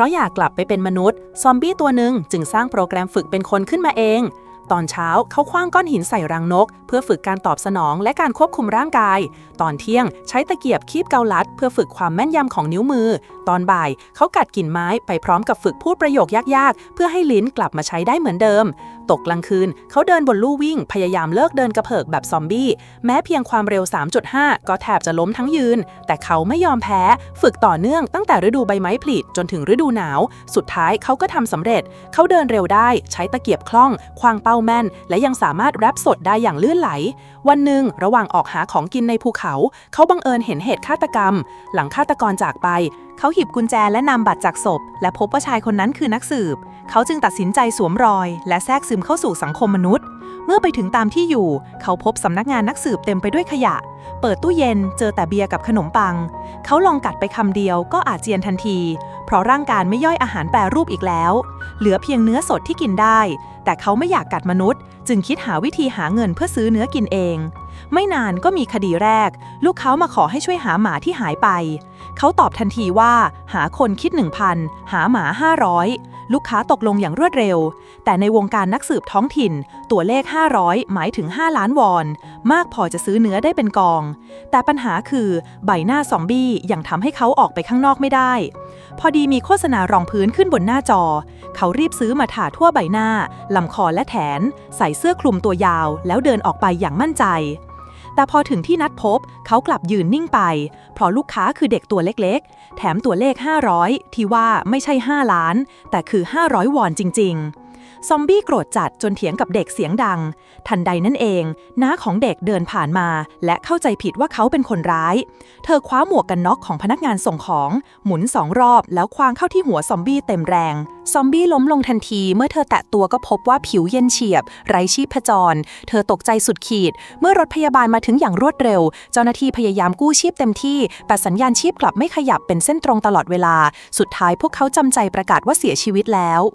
ราะอยากกลับไปเป็นมนุษย์ ซอมบี้ตัวหนึ่งจึงสร้างโปรแกรมฝึกเป็นคนขึ้นมาเอง ตอนเช้าเขาคว้างก้อนหินใส่รังนก เพื่อฝึกการตอบสนองและการควบคุมร่างกาย ตอนเที่ยงใช้ตะเกียบคีบเกาลัด เพื่อฝึกความแม่นยำของนิ้วมือ ตอนบ่ายเขากัดกิ่นไม้ไปพร้อมกับฝึกพูดประโยคยากๆ เพื่อให้ลิ้นกลับมาใช้ได้เหมือนเดิม ตกกลางคืน เขาเดินบนลู่วิ่ง พยายามเลิกเดินกระเพิกแบบซอมบี้ แม้เพียงความเร็ว 3.5 ก็แทบจะล้มทั้งยืน แต่เขาไม่ยอมแพ้ ฝึกต่อเนื่องตั้งแต่ฤดูใบไม้ผลิจนถึงฤดูหนาว สุดท้ายเขาก็ทำสำเร็จ เขาเดินเร็วได้ ใช้ตะเกียบคล่อง ควางเป้าแม่น และยังสามารถแรปสดได้อย่างลื่นไหล วันหนึ่งระหว่างออกหาของกินในภูเขา เขาบังเอิญเห็นเหตุฆาตกรรม หลังฆาตกรจากไป เขาหยิบกุญแจและนำบัตรจากศพ และพบว่าชายคนนั้นคือนักสืบ เขาจึงตัดสินใจสวมรอย และแทรกซึมเข้าสู่สังคมมนุษย์ เมื่อไปถึงตามที่อยู่ เขาพบสำนักงานนักสืบเต็มไปด้วยขยะ เปิดตู้เย็นเจอแต่เบียร์กับขนมปัง เขาลองกัดไปคำเดียวก็อาเจียนทันที เพราะร่างกายไม่ย่อยอาหารแปรรูปอีกแล้ว เหลือเพียงเนื้อสดที่กินได้ แต่เขาไม่อยากกัดมนุษย์ จึงคิดหาวิธีหาเงินเพื่อซื้อเนื้อกินเอง ไม่นานก็มีคดีแรก ลูกเขามาขอให้ช่วยหาหมาที่หายไป เขาตอบทันทีว่า หาคนคิด 1,000 หาหมา 500 ลูกค้าตกลงอย่างรวดเร็ว แต่ในวงการนักสืบท้องถิ่น ตัวเลข 500 หมายถึง 5 ล้านวอน มากพอจะซื้อเนื้อได้เป็นกอง แต่ปัญหาคือใบหน้าซอมบี้ยังทำให้เขาออกไปข้างนอกไม่ได้ พอดีมีโฆษณารองพื้นขึ้นบนหน้าจอ เขารีบซื้อมาถาทั่วใบหน้าลำคอและแขนใส่เสื้อคลุมตัวยาว แล้วเดินออกไปอย่างมั่นใจ แต่พอถึงที่นัดพบเขากลับยืนนิ่งไป เพราะลูกค้าคือเด็กตัวเล็กๆ แถมตัวเลข 500 ที่ว่าไม่ใช่ 5 ล้าน แต่คือ 500 วอนจริง ๆ ซอมบี้โกรธจัดจนเถียงกับเด็กเสียงดัง ทันใดนั่นเอง น้าของเด็กเดินผ่านมา และเข้าใจผิดว่าเขาเป็นคนร้าย เธอคว้าหมวกกันน็อกของพนักงานส่งของ หมุนสองรอบ แล้วควางเข้าที่หัวซอมบี้เต็มแรง ซอมบี้ล้มลงทันทีเมื่อเธอแตะตัวก็พบว่าผิวเย็นเฉียบ ไร้ชีพจร เธอตกใจสุดขีด เมื่อรถพยาบาลมาถึงอย่างรวดเร็ว เจ้าหน้าที่พยายามกู้ชีพเต็มที่ แต่สัญญาณชีพกลับไม่ขยับเป็นเส้นตรงตลอดเวลา สุดท้ายพวกเขาจำใจประกาศว่าเสียชีวิตแล้ว